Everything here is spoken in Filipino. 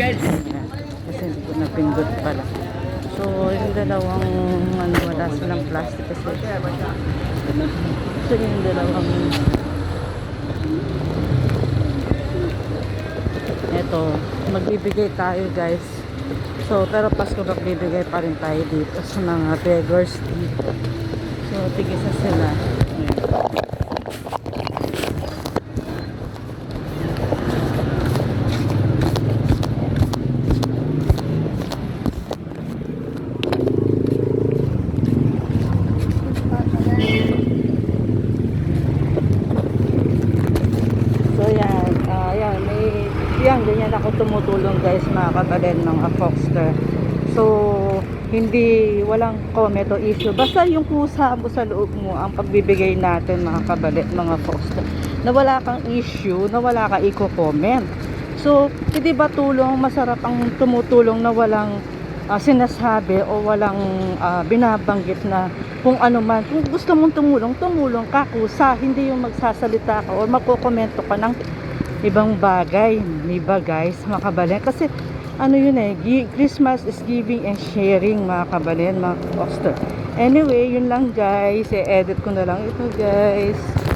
guys. Kasi hindi ko napindot pala. So, yung dalawang ano, wala silang plastic kasi. So, yung dalawang Eto, magbibigay tayo guys. So, pero Pasko magbibigay pa rin tayo dito sa mga beggars dito. So, tigisa sila. Ako tumutulong guys mga kabalin mga Foxter. So, hindi, walang comment o issue. Basta yung kusa mo sa loob mo ang pagbibigay natin mga kabalin mga Foxter. Na wala kang issue, na wala kang i-comment. So, hindi ba tulong, masarap ang tumutulong na walang ah, sinasabi o walang ah, binabanggit na kung ano man. Kung gusto mong tumulong, tumulong ka kusa. Hindi yung magsasalita ka o magkokomento ka ng ibang bagay. Di ba guys, mga kabalin? Kasi ano yun eh, Christmas is giving and sharing mga kabalin, mga foster. Anyway, yun lang guys. I-edit ko na lang ito guys.